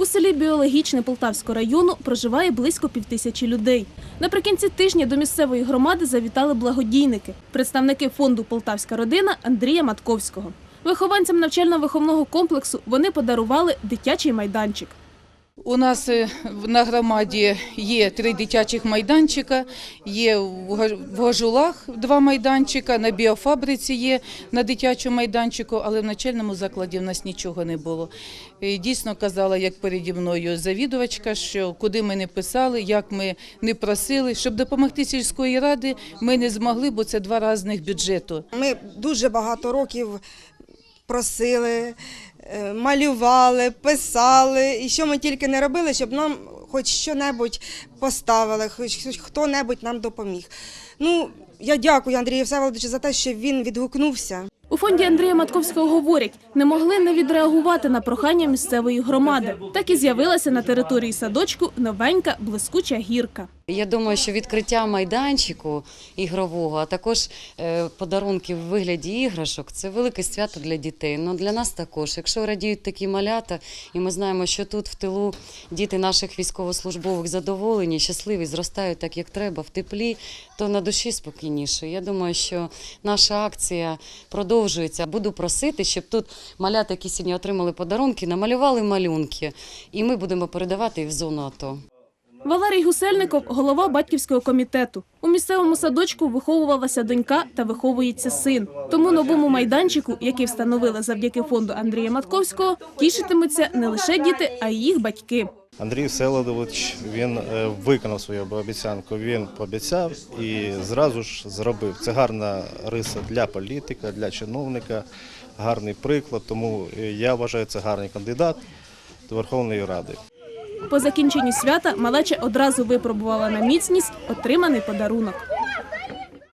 У селі Біологічне Полтавського району проживає близько півтисячі людей. Наприкінці тижня до місцевої громади завітали благодійники, представники фонду Полтавська родина Андрія Матковського. Вихованцям навчально-виховного комплексу вони подарували дитячий майданчик. У нас е, на громаді є три дитячих майданчика, є в Гожулах два майданчика, на біофабриці є на дитячому майданчику, але в начальному закладі в нас нічого не було. І Дійсно казала, як переді мною завідувачка, що куди ми не писали, як ми не просили, щоб допомогти сільської ради, ми не змогли, бо це два різних бюджету. Ми дуже багато років просили, е, малювали, писали, і що ми тільки не робили, щоб нам хоч що-небудь поставили, хоч хто-небудь нам допоміг. Ну, я дякую Андрію Всеволодовичу за те, що він відгукнувся. У фонді Андрія Матковського говорять, не могли не відреагувати на прохання місцевої громади. Так і з'явилася на території садочку новенька блискуча гірка. Я думаю, що відкриття майданчику ігрового, а також е, подарунки в вигляді іграшок це велике свято для дітей. Ну для нас також. Якщо радіють такі малята, і ми знаємо, що тут в тилу діти наших військовослужбових задоволені, щасливі, зростають так, як треба, в теплі, то на душі спокійніше. Я думаю, що наша акція продовжується. Буду просити, щоб тут малята, які сьогодні отримали подарунки, намалювали малюнки, і ми будемо передавати їх в зону АТО. Валерій Гусельников – голова батьківського комітету. У місцевому садочку виховувалася донька та виховується син. Тому новому майданчику, який встановили завдяки фонду Андрія Матковського, тішитимуться не лише діти, а й їх батьки. Андрій Всеволодович він е, виконав свою обіцянку. Він пообіцяв і зразу ж зробив. Це гарна риса для політика, для чиновника, гарний приклад. Тому е, я вважаю, це гарний кандидат до Верховної Ради. По закінченні свята малеча одразу випробувала на міцність отриманий подарунок.